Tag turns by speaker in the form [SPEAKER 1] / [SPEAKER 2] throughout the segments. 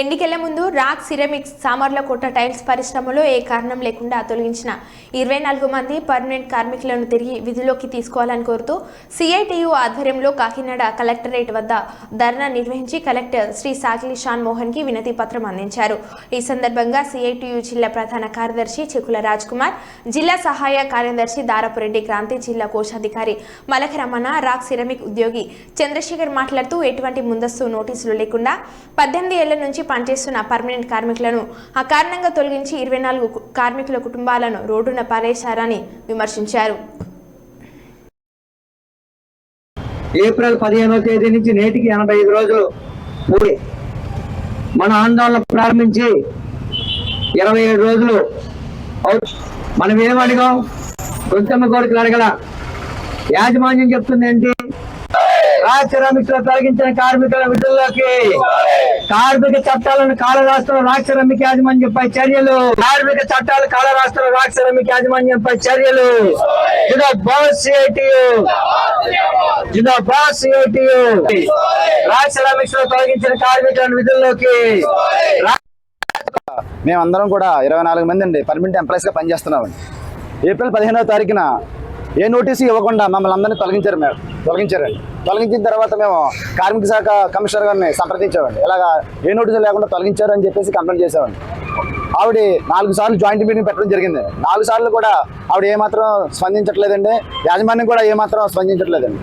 [SPEAKER 1] ఎన్నికల ముందు rock ceramics Samarlakota tiles పరిశ్రమలో ఏ కారణం లేకుండా తొలగించిన ఇరవై నాలుగు మంది పర్మనెంట్ కార్మికులను తిరిగి విధిలోకి తీసుకోవాలని కోరుతూ సిఐటియు ఆధ్వర్యంలో కాకినాడ కలెక్టరేట్ వద్ద ధర్నా నిర్వహించి కలెక్టర్ శ్రీ సాకిలి షాన్ మోహన్కి వినతి పత్రం అందించారు. ఈ సందర్భంగా సిఐటియు జిల్లా ప్రధాన కార్యదర్శి చెకుల రాజ్ కుమార్ జిల్లా సహాయ కార్యదర్శి దారపురెడ్డి క్రాంతి జిల్లా కోశాధికారి మలకరమణ రాక్ సిరమిక్ ఉద్యోగి చంద్రశేఖర్ మాట్లాడుతూ ఎటువంటి ముందస్తు నోటీసులు లేకుండా పద్దెనిమిది ఏళ్ళ నుంచి పనిచేస్తున్న పర్మనెంట్ కార్మికులను అకారణంగా తొలగించి ఇరవై నాలుగు కార్మికుల కుటుంబాలను రోడ్డున పారేశారని విమర్శించారు.
[SPEAKER 2] ఏప్రిల్ పదిహేనవ తేదీ నుంచి నేటికి ఎనభై ఐదు రోజులు పూరి మన ఆందోళన ప్రారంభించి ఇరవై ఏడు రోజులు అవు- మనం ఏం అడిగాం? కొంచెం కోరికలు అడగల. యాజమాన్యం చెప్తుంది ఏంటి? రాష్ట్రమిక్ తొలగించిన కార్మికుల విధుల్లోకి కార్మిక చట్టాలను కాల రాష్ట్ర రాష్ట్రమిక యాజమాన్యంపై చర్యలు. కార్మిక చట్టాలు కాల రాష్ట్ర రాష్ట్రమిక యాజమాన్యంపై చర్యలు. ఇదో బాస్ తొలగించిన కార్మికులను విధుల్లోకి.
[SPEAKER 3] మేమందరం కూడా ఇరవై నాలుగు మంది అండి పర్మనెంట్ ఎంప్లాయీస్గా పనిచేస్తున్నామండి. ఏప్రిల్ పదిహేనవ తారీఖున ఏ నోటీసు ఇవ్వకుండా మమ్మల్ని అందరినీ తొలగించారు మేడం తొలగించారండి. తొలగించిన తర్వాత మేము కార్మిక శాఖ కమిషనర్ గారిని సంప్రదించామండి. ఇలాగా ఏ నోటీసు లేకుండా తొలగించారు అని చెప్పేసి కంప్లైంట్ చేసామండి ఆవిడ నాలుగు సార్లు జాయింట్ మీటింగ్ పెట్టడం జరిగింది. నాలుగు సార్లు కూడా ఆవిడ ఏమాత్రం స్పందించట్లేదండి. యాజమాన్యం కూడా ఏమాత్రం స్పందించట్లేదండి.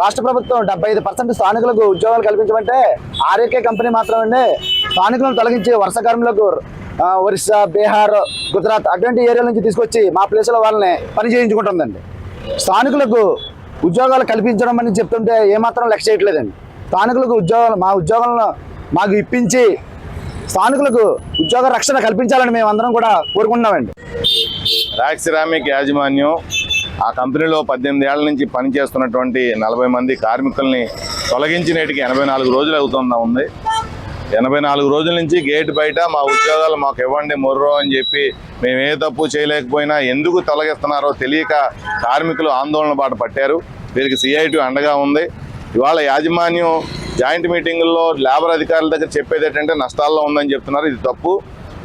[SPEAKER 3] రాష్ట్ర ప్రభుత్వం డెబ్బై ఐదు పర్సెంట్ స్థానికులకు ఉద్యోగాలు కల్పించమంటే ఆర్ఏకే కంపెనీ మాత్రమే స్థానికులను తొలగించి వరుస కార్మికులకు ఒరిస్సా బీహార్ గుజరాత్ అటువంటి ఏరియా నుంచి తీసుకొచ్చి మా ప్లేస్లో వాళ్ళని పని చేయించుకుంటుందండి. స్థానికులకు ఉద్యోగాలు కల్పించడం అని చెప్తుంటే ఏమాత్రం లెక్క చేయట్లేదండి. స్థానికులకు ఉద్యోగాలు మా ఉద్యోగాలను మాకు ఇప్పించి స్థానికులకు ఉద్యోగ రక్షణ కల్పించాలని మేము అందరం కూడా కోరుకుంటున్నామండి.
[SPEAKER 4] రాక్సిరామిక్ యాజమాన్యం ఆ కంపెనీలో పద్దెనిమిది ఏళ్ళ నుంచి పనిచేస్తున్నటువంటి నలభై మంది కార్మికుల్ని తొలగించినటికి ఎనభై నాలుగు రోజులు అవుతుందా ఉంది. ఎనభై నాలుగు రోజుల నుంచి గేట్ బయట మా ఉద్యోగాలు మాకు ఇవ్వండి మొర్రో అని చెప్పి మేము ఏ తప్పు చేయలేకపోయినా ఎందుకు తొలగిస్తున్నారో తెలియక కార్మికులు ఆందోళన బాట పట్టారు. వీరికి సిఐటి అండగా ఉంది. ఇవాళ యాజమాన్యం జాయింట్ మీటింగుల్లో లేబర్ అధికారుల దగ్గర చెప్పేది ఏంటంటే నష్టాల్లో ఉందని చెప్తున్నారు. ఇది తప్పు.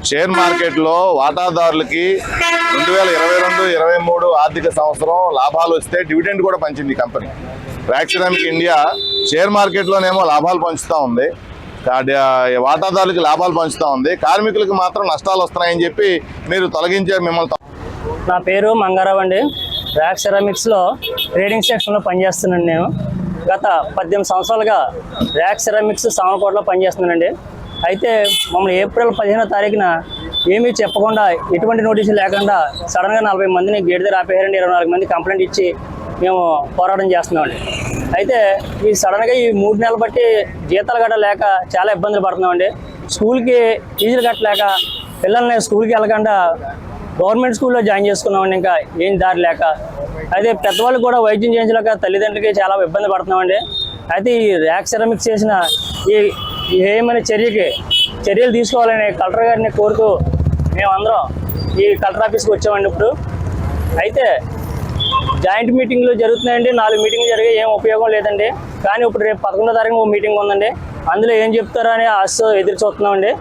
[SPEAKER 4] షేర్ మార్కెట్లో వాటాదారులకి రెండు వేల ఇరవై రెండు ఇరవై మూడు ఆర్థిక సంవత్సరం లాభాలు వస్తే డివిడెండ్ కూడా పంచింది కంపెనీ. రాక్సిరామిక్ ఇండియా షేర్ మార్కెట్లోనేమో లాభాలు పంచుతూ ఉంది. వాటాదారులకు లాభాలు పంచుతూ ఉంది. కార్మికులకు మాత్రం నష్టాలు వస్తున్నాయని చెప్పి మీరు తొలగించారు మిమ్మల్ని
[SPEAKER 5] నా పేరు మంగారావు అండి. ర్యాక్ సెరామిక్స్లో ట్రేడింగ్ సెక్షన్లో పనిచేస్తున్నాను నేను. గత పద్దెనిమిది సంవత్సరాలుగా ర్యాక్ సెరామిక్స్ సామకోటలో పనిచేస్తున్నానండి. అయితే మమ్మల్ని ఏప్రిల్ పదిహేనో తారీఖున ఏమీ చెప్పకుండా ఎటువంటి నోటీసులు లేకుండా సడన్గా నలభై మందిని గేట్ దగ్గర ఆపేయారండి ఇరవై నాలుగు మంది కంప్లైంట్ ఇచ్చి మేము పోరాటం చేస్తున్నామండి. అయితే ఈ సడన్గా ఈ మూడు నెలలు బట్టి జీతాలు గట్ట లేక చాలా ఇబ్బందులు పడుతున్నామండి. స్కూల్కి ఫీజులు కట్టలేక పిల్లల్ని స్కూల్కి వెళ్ళకుండా గవర్నమెంట్ స్కూల్లో జాయిన్ చేసుకున్నామండి ఇంకా ఏం దారి లేక. అయితే పెద్దవాళ్ళు కూడా వైద్యం చేయించలేక తల్లిదండ్రులకి చాలా ఇబ్బంది పడుతున్నామండి. అయితే ఈ ర్యాక్ సెరమిక్స్ చేసిన ఈ ఈ ఏమైనా చర్యకి చర్యలు తీసుకోవాలని కలెక్టర్ గారిని కోరుతూ మేమందరం ఈ కలెక్టర్ ఆఫీస్కి వచ్చామండి ఇప్పుడు. అయితే జాయింట్ మీటింగ్లు జరుగుతున్నాయండి. నాలుగు మీటింగ్లు జరిగే ఏం ఉపయోగం లేదండి. కానీ ఇప్పుడు రేపు పదకొండో తారీఖు ఒక మీటింగ్ ఉందండి. అందులో ఏం చెప్తారో అని ఆశ ఎదురు చూస్తున్నామండి.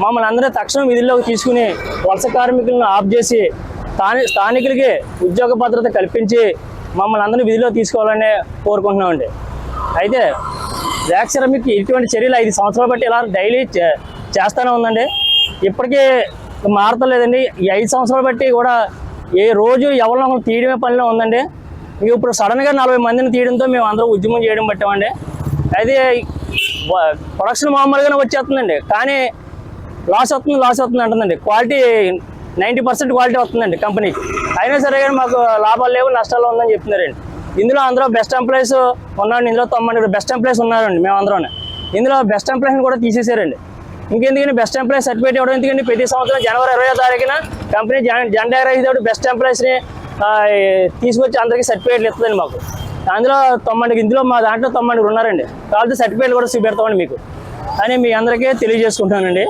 [SPEAKER 5] మమ్మల్ని అందరూ తక్షణం విధుల్లోకి తీసుకుని వలస కార్మికులను ఆఫ్ చేసి స్థాని స్థానికులకి ఉద్యోగ భద్రత కల్పించి మమ్మల్ని అందరినీ విధిలో తీసుకోవాలని కోరుకుంటున్నామండి. అయితే వ్యాక్సిరమిక్ ఇటువంటి చర్యలు ఐదు సంవత్సరాలు బట్టి ఇలా డైలీ చే- చేస్తూనే ఉందండి. ఇప్పటికీ మారతలేదండి. ఈ ఐదు సంవత్సరాలు బట్టి కూడా ఏ రోజు ఎవరినో తీయడమే పనిలో ఉందండి? ఇంక ఇప్పుడు సడన్గా నలభై మందిని తీయడంతో మేము అందరూ ఉద్యమం చేయడం పట్టామండి. అయితే ప్రొడక్షన్ మామూలుగానే వచ్చేస్తుందండి. కానీ లాస్ అవుతుంది లాస్ అవుతుంది అంటుందండి. క్వాలిటీ నైంటీ పర్సెంట్ క్వాలిటీ వస్తుందండి కంపెనీకి అయినా సరే కానీ మాకు లాభాలు లేవు నష్టాలు ఉందని చెప్తున్నారండి. ఇందులో అందరూ బెస్ట్ ఎంప్లాయీస్ ఉన్నారండి. ఇందులో తొమ్మిది బెస్ట్ ఎంప్లాయీస్ ఉన్నారండి మేము అందరం ఇందులో బెస్ట్ ఎంప్లాయీని కూడా తీసేశారండి ఇంకెందుకని బెస్ట్ ఎంప్లాయీ సర్టిఫికేట్ ఇవ్వడం ఎందుకంటే ప్రతి సంవత్సరం జనవరి ఇరవై తారీఖున కంపెనీ జెండా జెండా ఎగరేసేటప్పుడు బెస్ట్ ఎంప్లాయీస్ని తీసుకొచ్చి అందరికీ సర్టిఫికేట్లు ఇస్తుందండి మాకు. అందులో తొమ్మిది ఇందులో మా దాంట్లో తొమ్మిది ఉన్నారండి. కాబట్టి సర్టిఫికేట్లు కూడా చూపెడతామండి మీకు. అని మీ అందరికీ తెలియజేసుకుంటానండి